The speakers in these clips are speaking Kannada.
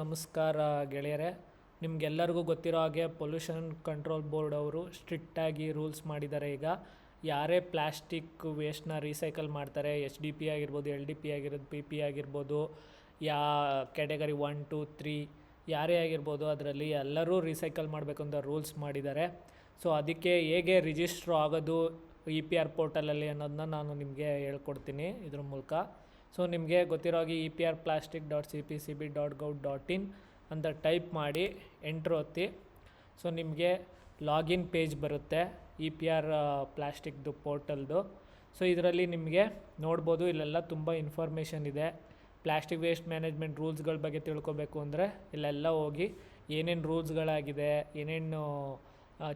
ನಮಸ್ಕಾರ ಗೆಳೆಯರೆ, ನಿಮಗೆಲ್ಲರಿಗೂ ಗೊತ್ತಿರೋ ಹಾಗೆ ಪೊಲ್ಯೂಷನ್ ಕಂಟ್ರೋಲ್ ಬೋರ್ಡ್ ಅವರು ಸ್ಟ್ರಿಕ್ಟಾಗಿ ರೂಲ್ಸ್ ಮಾಡಿದ್ದಾರೆ. ಈಗ ಯಾರೇ ಪ್ಲಾಸ್ಟಿಕ್ ವೇಸ್ಟ್ನ ರೀಸೈಕಲ್ ಮಾಡ್ತಾರೆ ಎಚ್ ಡಿ ಪಿ ಆಗಿರ್ಬೋದು ಎಲ್ ಡಿ ಪಿ ಆಗಿರೋದು ಪಿ ಪಿ ಆಗಿರ್ಬೋದು, ಯಾ ಕ್ಯಾಟಗರಿ ಒನ್ ಟು ತ್ರೀ ಯಾರೇ ಆಗಿರ್ಬೋದು, ಅದರಲ್ಲಿ ಎಲ್ಲರೂ ರೀಸೈಕಲ್ ಮಾಡಬೇಕು ಅಂತ ರೂಲ್ಸ್ ಮಾಡಿದ್ದಾರೆ. ಸೊ ಅದಕ್ಕೆ ಹೇಗೆ ರಿಜಿಸ್ಟ್ರ್ ಆಗೋದು ಇ ಪಿ ಆರ್ ಪೋರ್ಟಲಲ್ಲಿ ಅನ್ನೋದನ್ನ ನಾನು ನಿಮಗೆ ಹೇಳ್ಕೊಡ್ತೀನಿ ಇದ್ರ ಮೂಲಕ. ಸೊ ನಿಮಗೆ ಗೊತ್ತಿರೋ ಹಾಗೆ E P R plastic dot C P C B dot gov dot in ಅಂತ ಟೈಪ್ ಮಾಡಿ ಎಂಟ್ರ್ ಒತ್ತಿ. ಸೊ ನಿಮಗೆ ಲಾಗಿನ್ ಪೇಜ್ ಬರುತ್ತೆ ಇ ಪಿ ಆರ್ ಪ್ಲಾಸ್ಟಿಕ್ದು ಪೋರ್ಟಲ್ದು. ಸೊ ಇದರಲ್ಲಿ ನಿಮಗೆ ನೋಡ್ಬೋದು ಇಲ್ಲೆಲ್ಲ ತುಂಬ ಇನ್ಫಾರ್ಮೇಷನ್ ಇದೆ. ಪ್ಲಾಸ್ಟಿಕ್ ವೇಸ್ಟ್ ಮ್ಯಾನೇಜ್ಮೆಂಟ್ ರೂಲ್ಸ್ಗಳ ಬಗ್ಗೆ ತಿಳ್ಕೊಬೇಕು ಅಂದರೆ ಇಲ್ಲೆಲ್ಲ ಹೋಗಿ ಏನೇನು ರೂಲ್ಸ್ಗಳಾಗಿದೆ ಏನೇನು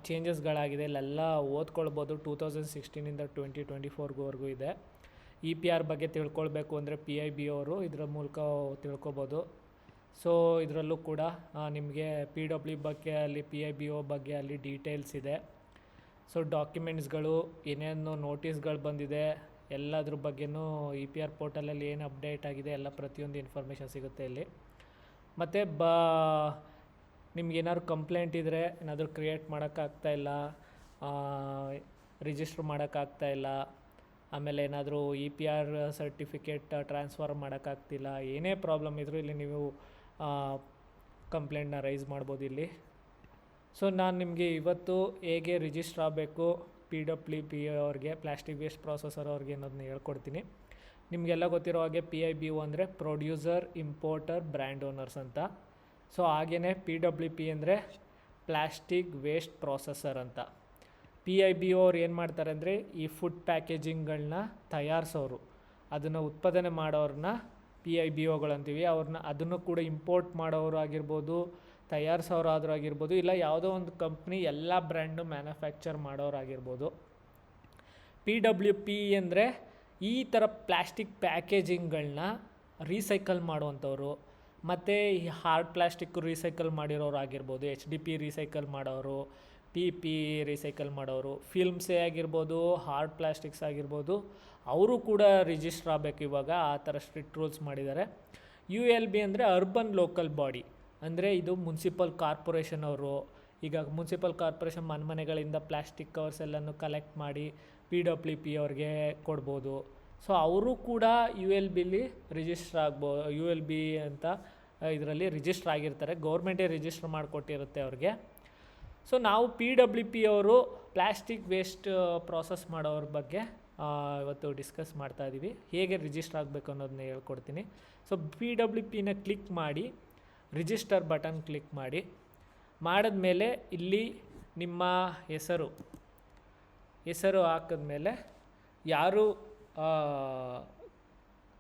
ಚೇಂಜಸ್ಗಳಾಗಿದೆ ಇಲ್ಲೆಲ್ಲ ಓದ್ಕೊಳ್ಬೋದು. ಟೂ ತೌಸಂಡ್ ಸಿಕ್ಸ್ಟೀನಿಂದ ಟ್ವೆಂಟಿ ಟ್ವೆಂಟಿ ಫೋರ್ವರೆಗೂ ಇದೆ. ಇ ಪಿ ಆರ್ ಬಗ್ಗೆ ತಿಳ್ಕೊಳ್ಬೇಕು ಅಂದರೆ ಪಿ ಐ ಬಿ ಅವರು ಇದರ ಮೂಲಕ ತಿಳ್ಕೊಬೋದು. ಸೊ ಇದರಲ್ಲೂ ಕೂಡ ನಿಮಗೆ ಪಿ ಡಬ್ಲ್ಯೂ ಬಗ್ಗೆ ಅಲ್ಲಿ, ಪಿ ಐ ಬಿ ಒ ಬಗ್ಗೆ ಅಲ್ಲಿ ಡೀಟೇಲ್ಸ್ ಇದೆ. ಸೊ ಡಾಕ್ಯುಮೆಂಟ್ಸ್ಗಳು ಏನೇನು ನೋಟಿಸ್ಗಳು ಬಂದಿದೆ, ಎಲ್ಲದ್ರ ಬಗ್ಗೆನೂ ಇ ಪಿ ಆರ್ ಪೋರ್ಟಲಲ್ಲಿ ಏನು ಅಪ್ಡೇಟ್ ಆಗಿದೆ, ಎಲ್ಲ ಪ್ರತಿಯೊಂದು ಇನ್ಫಾರ್ಮೇಷನ್ ಸಿಗುತ್ತೆ ಇಲ್ಲಿ. ಮತ್ತು ಬ ನಿಮ್ಗೇನಾದ್ರು ಕಂಪ್ಲೇಂಟ್ ಇದ್ದರೆ ಏನಾದರೂ ಕ್ರಿಯೇಟ್ ಮಾಡೋಕ್ಕಾಗ್ತಾ ಇಲ್ಲ ರಿಜಿಸ್ಟ್ರ್ ಮಾಡೋಕ್ಕಾಗ್ತಾ ಇಲ್ಲ ಆಮೇಲೆ ಏನಾದರೂ E P R certificate transfer ಮಾಡೋಕ್ಕಾಗ್ತಿಲ್ಲ, ಏನೇ ಪ್ರಾಬ್ಲಮ್ ಇದ್ದರೂ ಇಲ್ಲಿ ನೀವು ಕಂಪ್ಲೇಂಟ್ನ ರೈಸ್ ಮಾಡ್ಬೋದು ಇಲ್ಲಿ. ಸೊ ನಾನು ನಿಮಗೆ ಇವತ್ತು ಹೇಗೆ ರಿಜಿಸ್ಟರ್ ಆಗಬೇಕು ಪಿ ಡಬ್ಲ್ಯೂ ಪಿ ಅವ್ರಿಗೆ ಪ್ಲಾಸ್ಟಿಕ್ ವೇಸ್ಟ್ ಪ್ರೊಸೆಸರ್ ಅವ್ರಿಗೆ ಅನ್ನೋದನ್ನ ಹೇಳ್ಕೊಡ್ತೀನಿ. ನಿಮಗೆಲ್ಲ ಗೊತ್ತಿರೋ ಹಾಗೆ ಪಿ ಐ ಬಿ ಒ ಅಂದರೆ ಪ್ರೊಡ್ಯೂಸರ್ ಇಂಪೋರ್ಟರ್ ಬ್ರ್ಯಾಂಡ್ ಓನರ್ಸ್ ಅಂತ. ಸೊ ಹಾಗೆಯೇ ಪಿ ಡಬ್ಲ್ಯೂ ಪಿ ಅಂದರೆ ಪ್ಲಾಸ್ಟಿಕ್ ವೇಸ್ಟ್ ಪ್ರೊಸೆಸರ್ ಅಂತ. ಪಿ ಐ ಬಿ ಅವ್ರು ಏನು ಮಾಡ್ತಾರೆ ಅಂದರೆ ಈ ಫುಡ್ ಪ್ಯಾಕೇಜಿಂಗ್ಗಳನ್ನ ತಯಾರಿಸೋರು. ಅದನ್ನು ಉತ್ಪಾದನೆ ಮಾಡೋರನ್ನ ಪಿ ಐ ಬಿ ಓಗಳು ಅಂತೀವಿ. ಅವ್ರನ್ನ ಅದನ್ನು ಕೂಡ ಇಂಪೋರ್ಟ್ ಮಾಡೋರು ಆಗಿರ್ಬೋದು ತಯಾರಿಸೋರಾದ್ರೂ ಆಗಿರ್ಬೋದು, ಇಲ್ಲ ಯಾವುದೋ ಒಂದು ಕಂಪ್ನಿ ಎಲ್ಲ ಬ್ರ್ಯಾಂಡು ಮ್ಯಾನುಫ್ಯಾಕ್ಚರ್ ಮಾಡೋರಾಗಿರ್ಬೋದು ಪಿ ಡಬ್ಲ್ಯೂ ಪಿ ಅಂದರೆ ಈ ಥರ ಪ್ಲ್ಯಾಸ್ಟಿಕ್ ಪ್ಯಾಕೇಜಿಂಗ್ಗಳನ್ನ ರೀಸೈಕಲ್ ಮಾಡುವಂಥವ್ರು. ಮತ್ತು ಈ ಹಾರ್ಡ್ ಪ್ಲ್ಯಾಸ್ಟಿಕ್ ರೀಸೈಕಲ್ ಮಾಡಿರೋರು ಆಗಿರ್ಬೋದು ಎಚ್ ಡಿ ಪಿ ರೀಸೈಕಲ್ ಮಾಡೋರು. ಪಿ ಪಿ ರೀಸೈಕಲ್ ಮಾಡೋರು ಫಿಲ್ಮ್ಸೇ ಆಗಿರ್ಬೋದು ಹಾರ್ಡ್ ಪ್ಲಾಸ್ಟಿಕ್ಸ್ ಆಗಿರ್ಬೋದು, ಅವರು ಕೂಡ ರಿಜಿಸ್ಟರ್ ಆಗಬೇಕು ಇವಾಗ, ಆ ಥರ ಸ್ಟ್ರಿಕ್ಟ್ ರೂಲ್ಸ್ ಮಾಡಿದ್ದಾರೆ. ಯು ಎಲ್ ಬಿ ಅಂದರೆ ಅರ್ಬನ್ ಲೋಕಲ್ ಬಾಡಿ ಅಂದರೆ ಇದು ಮುನ್ಸಿಪಲ್ ಕಾರ್ಪೊರೇಷನ್ ಅವರು. ಈಗ ಮುನ್ಸಿಪಲ್ ಕಾರ್ಪೊರೇಷನ್ ಮನೆ ಮನೆಗಳಿಂದ ಪ್ಲಾಸ್ಟಿಕ್ ಕವರ್ಸ್ ಎಲ್ಲನೂ ಕಲೆಕ್ಟ್ ಮಾಡಿ ಪಿ ಡಬ್ಲ್ಯೂ ಪಿ ಅವ್ರಿಗೆ ಕೊಡ್ಬೋದು. ಸೊ ಅವರು ಕೂಡ ಯು ಎಲ್ ಬಿಲಿ ರಿಜಿಸ್ಟರ್ ಆಗ್ಬೋ ಯು ಎಲ್ ಬಿ ಅಂತ ಇದರಲ್ಲಿ ರಿಜಿಸ್ಟರ್ ಆಗಿರ್ತಾರೆ. ಗೌರ್ಮೆಂಟೇ ರಿಜಿಸ್ಟರ್ ಮಾಡಿಕೊಟ್ಟಿರುತ್ತೆ ಅವ್ರಿಗೆ. ಸೊ ನಾವು ಪಿ ಡಬ್ಲ್ಯೂ ಪಿ ಅವರು ಪ್ಲ್ಯಾಸ್ಟಿಕ್ ವೇಸ್ಟ್ ಪ್ರಾಸೆಸ್ ಮಾಡೋರ ಬಗ್ಗೆ ಇವತ್ತು ಡಿಸ್ಕಸ್ ಮಾಡ್ತಾ ಇದ್ದೀವಿ ಹೇಗೆ ರಿಜಿಸ್ಟರ್ ಆಗಬೇಕು ಅನ್ನೋದನ್ನ ಹೇಳ್ಕೊಡ್ತೀನಿ. ಸೊ ಪಿ ಡಬ್ಲ್ಯೂ ಪಿನ ಕ್ಲಿಕ್ ಮಾಡಿ ರಿಜಿಸ್ಟರ್ ಬಟನ್ ಕ್ಲಿಕ್ ಮಾಡಿ, ಮಾಡಿದ್ಮೇಲೆ ಇಲ್ಲಿ ನಿಮ್ಮ ಹೆಸರು ಹೆಸರು ಹಾಕಿದ್ಮೇಲೆ ಯಾರು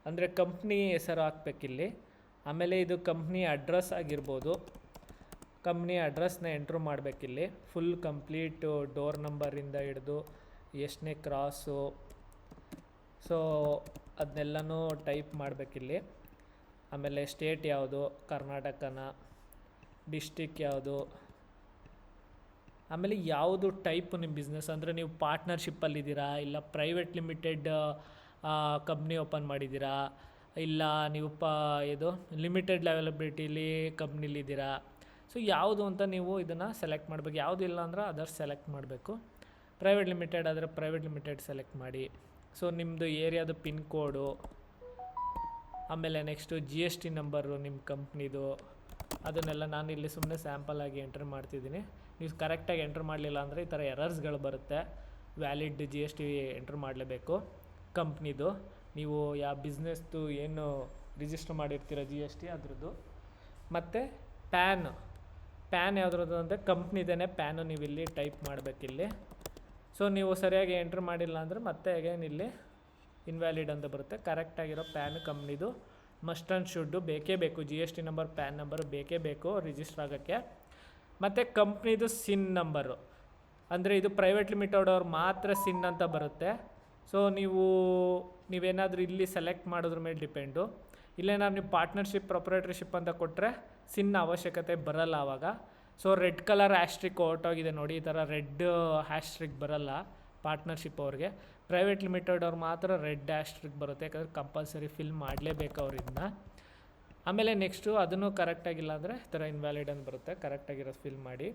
ಅಂದರೆ ಕಂಪ್ನಿ ಹೆಸರು ಹಾಕ್ಬೇಕಿಲ್ಲಿ, ಆಮೇಲೆ ಇದು ಕಂಪ್ನಿ ಅಡ್ರೆಸ್ ಆಗಿರ್ಬೋದು ಕಂಪ್ನಿ ಅಡ್ರೆಸ್ನ ಎಂಟ್ರ್ ಮಾಡಬೇಕಿಲ್ಲಿ. ಫುಲ್ ಕಂಪ್ಲೀಟು ಡೋರ್ ನಂಬರಿಂದ ಹಿಡಿದು ಎಷ್ಟನೇ ಕ್ರಾಸು ಸೊ ಅದನ್ನೆಲ್ಲನೂ ಟೈಪ್ ಮಾಡಬೇಕಿಲ್ಲಿ. ಆಮೇಲೆ ಸ್ಟೇಟ್ ಯಾವುದು? ಕರ್ನಾಟಕನ. ಡಿಸ್ಟಿಕ್ ಯಾವುದು? ಆಮೇಲೆ ಯಾವುದು ಟೈಪ್ ನಿಮ್ಮ ಬಿಸ್ನೆಸ್ ಅಂದರೆ ನೀವು ಪಾರ್ಟ್ನರ್ಶಿಪ್ಪಲ್ಲಿದ್ದೀರಾ ಇಲ್ಲ ಪ್ರೈವೇಟ್ ಲಿಮಿಟೆಡ್ ಕಂಪ್ನಿ ಓಪನ್ ಮಾಡಿದ್ದೀರಾ? ಇಲ್ಲ ನೀವು ಪ, ಇದು ಲಿಮಿಟೆಡ್ ಲೆವೆಲಬಿಲಿಟಿಲಿ ಕಂಪ್ನಿಲಿದ್ದೀರಾ ಸೊ ಯಾವುದು ಅಂತ ನೀವು ಇದನ್ನು ಸೆಲೆಕ್ಟ್ ಮಾಡಬೇಕು. ಯಾವುದು ಇಲ್ಲ ಅಂದ್ರೆ ಅದರ್ಸ್ ಸೆಲೆಕ್ಟ್ ಮಾಡಬೇಕು. ಪ್ರೈವೇಟ್ ಲಿಮಿಟೆಡ್ ಆದರೆ ಪ್ರೈವೇಟ್ ಲಿಮಿಟೆಡ್ ಸೆಲೆಕ್ಟ್ ಮಾಡಿ. ಸೊ ನಿಮ್ಮದು ಏರಿಯಾದು ಪಿನ್ ಕೋಡು ಆಮೇಲೆ next G S T number ನಿಮ್ಮ ಕಂಪ್ನಿದು ಅದನ್ನೆಲ್ಲ ನಾನು ಇಲ್ಲಿ ಸುಮ್ಮನೆ ಸ್ಯಾಂಪಲ್ ಆಗಿ ಎಂಟ್ರ್ ಮಾಡ್ತಿದ್ದೀನಿ. ನೀವು ಕರೆಕ್ಟಾಗಿ ಎಂಟ್ರ್ ಮಾಡಲಿಲ್ಲ ಅಂದರೆ ಈ ಥರ ಎರರ್ಸ್ಗಳು ಬರುತ್ತೆ. Valid G S T enter ಮಾಡಲೇಬೇಕು. ಕಂಪ್ನಿದು ನೀವು ಯಾವ ಬಿಸ್ನೆಸ್ದು ಏನು ರಿಜಿಸ್ಟರ್ ಮಾಡಿರ್ತೀರ ಜಿ ಎಸ್ ಟಿ ಅದ್ರದ್ದು. ಮತ್ತು ಪ್ಯಾನ್ ಪ್ಯಾನ್ ಯಾವುದ್ರದ್ದು ಅಂದರೆ ಕಂಪ್ನಿದೇ ಪ್ಯಾನು ನೀವು ಇಲ್ಲಿ ಟೈಪ್ ಮಾಡಬೇಕಿಲ್ಲಿ ಸೊ ನೀವು ಸರಿಯಾಗಿ ಎಂಟ್ರ್ ಮಾಡಿಲ್ಲ ಅಂದರೆ ಮತ್ತೆ ಅಗೇನ್ ಇಲ್ಲಿ ಇನ್ವ್ಯಾಲಿಡ್ ಅಂತ ಬರುತ್ತೆ. ಕರೆಕ್ಟಾಗಿರೋ ಪ್ಯಾನ್ ಕಂಪ್ನಿದು ಮಸ್ಟ್ ಆ್ಯಂಡ್ ಶುಡ್ಡು ಬೇಕೇ ಬೇಕು. G S T number PAN number ಬೇಕೇ ಬೇಕು ರಿಜಿಸ್ಟರ್ ಆಗೋಕ್ಕೆ. ಮತ್ತು ಕಂಪ್ನಿದು ಸಿನ್ ನಂಬರು ಅಂದರೆ ಇದು ಪ್ರೈವೇಟ್ ಲಿಮಿಟೆಡ್ ಅವ್ರು ಮಾತ್ರ ಸಿನ್ ಅಂತ ಬರುತ್ತೆ. ಸೊ ನೀವು, ನೀವೇನಾದರೂ ಇಲ್ಲಿ ಸೆಲೆಕ್ಟ್ ಮಾಡೋದ್ರ ಮೇಲೆ ಡಿಪೆಂಡು ಇಲ್ಲೇನಾದ್ರು ನೀವು ಪಾರ್ಟ್ನರ್ಶಿಪ್ ಪ್ರೊಪ್ರೇಟ್ರಿಶಿಪ್ ಅಂತ ಕೊಟ್ಟರೆ ಸಿನ್ ಅವಶ್ಯಕತೆ ಬರಲ್ಲ ಆವಾಗ ಸೊ ರೆಡ್ ಕಲರ್ ಹ್ಯಾಶ್ಟ್ರಿಕ್ ಹೊರಟೋಗಿದೆ ನೋಡಿ, ಈ ಥರ ರೆಡ್ ಹ್ಯಾಶ್ಟ್ರಿಕ್ ಬರಲ್ಲ ಪಾರ್ಟ್ನರ್ಶಿಪ್ ಅವ್ರಿಗೆ. ಪ್ರೈವೇಟ್ ಲಿಮಿಟೆಡ್ ಅವ್ರು ಮಾತ್ರ ರೆಡ್ ಹ್ಯಾಶ್ಟ್ರಿಕ್ ಬರುತ್ತೆ, ಯಾಕಂದರೆ ಕಂಪಲ್ಸರಿ ಫಿಲ್ ಮಾಡಲೇಬೇಕು ಅವ್ರಿಂದ ಆಮೇಲೆ ನೆಕ್ಸ್ಟು ಅದನ್ನು ಕರೆಕ್ಟಾಗಿಲ್ಲ ಅಂದರೆ ಈ ಥರ ಇನ್ವ್ಯಾಲಿಡ್ ಅಂತ ಬರುತ್ತೆ ಕರೆಕ್ಟಾಗಿರೋದು ಫಿಲ್ ಮಾಡಿ.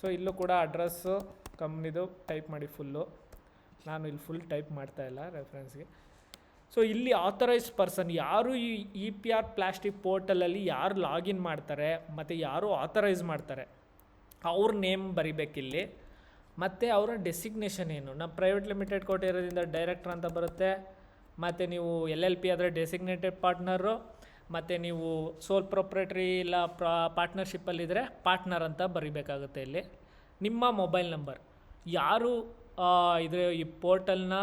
ಸೊ ಇಲ್ಲೂ ಕೂಡ ಅಡ್ರೆಸ್ಸು ಕಂಪ್ನಿದು ಟೈಪ್ ಮಾಡಿ ಫುಲ್ಲು ನಾನು ಇಲ್ಲಿ ಫುಲ್ ಟೈಪ್ ಮಾಡ್ತಾ ಇಲ್ಲ ರೆಫರೆನ್ಸ್ಗೆ ಸೊ ಇಲ್ಲಿ ಆಥರೈಸ್ ಪರ್ಸನ್ ಯಾರು ಈ ಇ ಪಿ ಆರ್ ಪ್ಲಾಸ್ಟಿಕ್ ಪೋರ್ಟಲಲ್ಲಿ ಯಾರು ಲಾಗಿನ್ ಮಾಡ್ತಾರೆ, ಮತ್ತು ಯಾರು ಆಥರೈಸ್ ಮಾಡ್ತಾರೆ, ಅವ್ರ ನೇಮ್ ಬರಿಬೇಕಿಲ್ಲಿ ಮತ್ತು ಅವರ ಡೆಸಿಗ್ನೇಷನ್ ಏನು? ನಮ್ಮ ಪ್ರೈವೇಟ್ ಲಿಮಿಟೆಡ್ ಕೊಟ್ಟಿರೋದ್ರಿಂದ ಡೈರೆಕ್ಟರ್ ಅಂತ ಬರುತ್ತೆ. ಮತ್ತು ನೀವು ಎಲ್ ಎಲ್ ಪಿ ಆದರೆ ಡೆಸಿಗ್ನೇಟೆಡ್ ಪಾರ್ಟ್ನರು ಮತ್ತು ನೀವು ಸೋಲ್ ಪ್ರೊಪ್ರೇಟ್ರಿ ಇಲ್ಲ ಪ್ರಾ ಪಾರ್ಟ್ನರ್ಶಿಪ್ಪಲ್ಲಿದ್ದರೆ ಪಾರ್ಟ್ನರ್ ಅಂತ ಬರಿಬೇಕಾಗುತ್ತೆ ಇಲ್ಲಿ. ನಿಮ್ಮ ಮೊಬೈಲ್ ನಂಬರ್ ಯಾರು ಇದ್ರ ಈ ಪೋರ್ಟಲ್ನ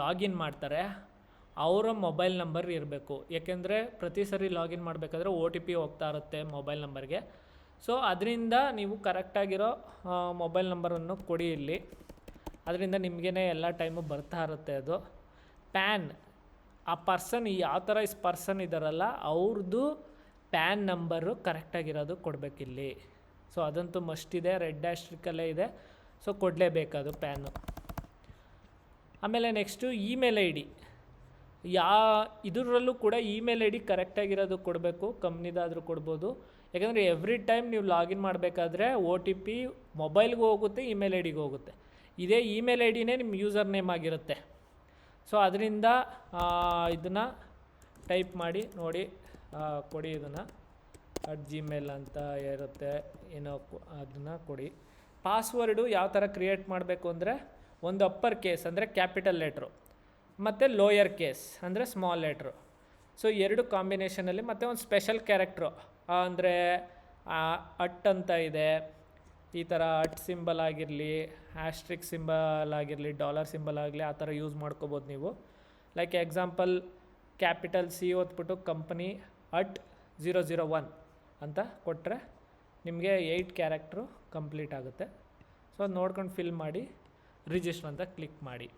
ಲಾಗಿನ್ ಮಾಡ್ತಾರೆ ಅವರ ಮೊಬೈಲ್ ನಂಬರ್ ಇರಬೇಕು. ಏಕೆಂದರೆ ಪ್ರತಿ ಸರಿ ಲಾಗಿನ್ ಮಾಡಬೇಕಾದ್ರೆ ಒ ಟಿ ಪಿ ಹೋಗ್ತಾ ಇರುತ್ತೆ ಮೊಬೈಲ್ ನಂಬರ್ಗೆ. ಸೊ ಅದರಿಂದ ನೀವು ಕರೆಕ್ಟಾಗಿರೋ ಮೊಬೈಲ್ ನಂಬರನ್ನು ಕೊಡಿ ಇಲ್ಲಿ. ಅದರಿಂದ ನಿಮಗೇ ಎಲ್ಲ ಟೈಮು ಬರ್ತಾ ಇರುತ್ತೆ ಅದು. ಪ್ಯಾನ್ ಆ ಪರ್ಸನ್ ಯಾವ ಥರ ಇಸ್ ಪರ್ಸನ್ ಇದ್ದಾರಲ್ಲ ಅವ್ರದ್ದು ಪ್ಯಾನ್ ನಂಬರು ಕರೆಕ್ಟಾಗಿರೋದು ಕೊಡಬೇಕಿಲ್ಲಿ ಸೊ ಅದಂತೂ ಮಸ್ಟ್ ಇದೆ ರೆಡ್ ಆಸ್ಟ್ರಿಕಲ್ಲೇ ಇದೆ. ಸೊ ಕೊಡಲೇಬೇಕದು ಪ್ಯಾನು ಆಮೇಲೆ ನೆಕ್ಸ್ಟು ಇಮೇಲ್ ಐ ಡಿ ಯಾ, ಇದರಲ್ಲೂ ಕೂಡ ಇಮೇಲ್ ಐ ಡಿ ಕರೆಕ್ಟಾಗಿರೋದು ಕೊಡಬೇಕು ಕಂಪ್ನಿದಾದರೂ ಕೊಡ್ಬೋದು. ಯಾಕಂದರೆ ಎವ್ರಿ ಟೈಮ್ ನೀವು ಲಾಗಿನ್ ಮಾಡಬೇಕಾದ್ರೆ ಒ ಟಿ ಪಿ ಮೊಬೈಲ್ಗೂ ಹೋಗುತ್ತೆ ಇಮೇಲ್ ಐ ಡಿಗೂ ಹೋಗುತ್ತೆ. ಇದೇ ಇಮೇಲ್ ಐ ಡಿನೇ ನಿಮ್ಮ ಯೂಸರ್ ನೇಮ್ ಆಗಿರುತ್ತೆ. ಸೊ ಅದರಿಂದ ಇದನ್ನು ಟೈಪ್ ಮಾಡಿ, ನೋಡಿ ಕೊಡಿ ಇದನ್ನು. ಅಟ್ ಜಿಮೇಲ್ ಅಂತ ಇರುತ್ತೆ, ಏನೋ ಅದನ್ನು ಕೊಡಿ. ಪಾಸ್ವರ್ಡು ಯಾವ ಥರ ಕ್ರಿಯೇಟ್ ಮಾಡಬೇಕು ಅಂದರೆ, ಒಂದು ಅಪ್ಪರ್ ಕೇಸ್ ಅಂದರೆ ಕ್ಯಾಪಿಟಲ್ ಲೆಟ್ರು ಮತ್ತು ಲೋಯರ್ ಕೇಸ್ ಅಂದರೆ ಸ್ಮಾಲ್ ಲೆಟ್ರು ಸೊ ಎರಡು ಕಾಂಬಿನೇಷನಲ್ಲಿ ಮತ್ತು ಒಂದು ಸ್ಪೆಷಲ್ ಕ್ಯಾರೆಕ್ಟ್ರು ಅಂದರೆ ಅಟ್ ಅಂತ ಇದೆ. ಈ ಥರ ಅಟ್ ಸಿಂಬಲ್ ಆಗಿರಲಿ ಆಸ್ಟ್ರಿಕ್ ಸಿಂಬಲ್ ಆಗಿರಲಿ ಡಾಲರ್ ಸಿಂಬಲ್ ಆಗಲಿ, ಆ ಥರ ಯೂಸ್ ಮಾಡ್ಕೋಬೋದು ನೀವು. Like example capital C ಓದ್ಬಿಟ್ಟು company at zero zero one ಅಂತ ಕೊಟ್ಟರೆ ನಿಮಗೆ ಏಯ್ಟ್ ಕ್ಯಾರೆಕ್ಟ್ರು ಕಂಪ್ಲೀಟ್ ಆಗುತ್ತೆ. ಸೊ ನೋಡ್ಕೊಂಡು ಫಿಲ್ ಮಾಡಿ ರಿಜಿಸ್ಟ್ರ್ ಅಂತ ಕ್ಲಿಕ್ ಮಾಡಿ.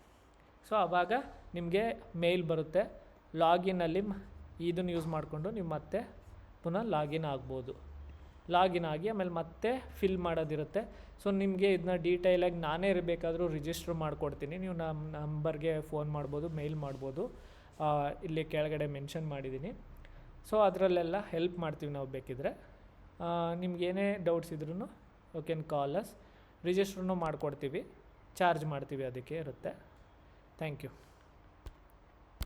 ಸೊ ಆವಾಗ ನಿಮಗೆ ಮೇಲ್ ಬರುತ್ತೆ. ಲಾಗಿನಲ್ಲಿ ಇದನ್ನು ಯೂಸ್ ಮಾಡಿಕೊಂಡು ನೀವು ಮತ್ತೆ ಪುನಃ ಲಾಗಿನ್ ಆಗ್ಬೋದು. ಲಾಗಿನ್ ಆಗಿ ಆಮೇಲೆ ಮತ್ತೆ ಫಿಲ್ ಮಾಡೋದಿರುತ್ತೆ. ಸೊ ನಿಮಗೆ ಇದನ್ನ ಡೀಟೇಲಾಗಿ ನಾನೇ ಇರಬೇಕಾದರೂ ರಿಜಿಸ್ಟ್ರ್ ಮಾಡಿಕೊಡ್ತೀನಿ. ನೀವು ನಮ್ಮ ನಂಬರ್ಗೆ ಫೋನ್ ಮಾಡ್ಬೋದು ಮೇಲ್ ಮಾಡ್ಬೋದು. ಇಲ್ಲಿ ಕೆಳಗಡೆ ಮೆನ್ಷನ್ ಮಾಡಿದ್ದೀನಿ. ಸೊ ಅದರಲ್ಲೆಲ್ಲ ಹೆಲ್ಪ್ ಮಾಡ್ತೀವಿ ನಾವು ಬೇಕಿದ್ರೆ. ಏನೇ ಡೌಟ್ಸ್ ಇದ್ರೂ you can call us register ಮಾಡಿಕೊಡ್ತೀವಿ. ಚಾರ್ಜ್ ಮಾಡ್ತೀವಿ, ಅದಕ್ಕೆ ಇರುತ್ತೆ. Thank you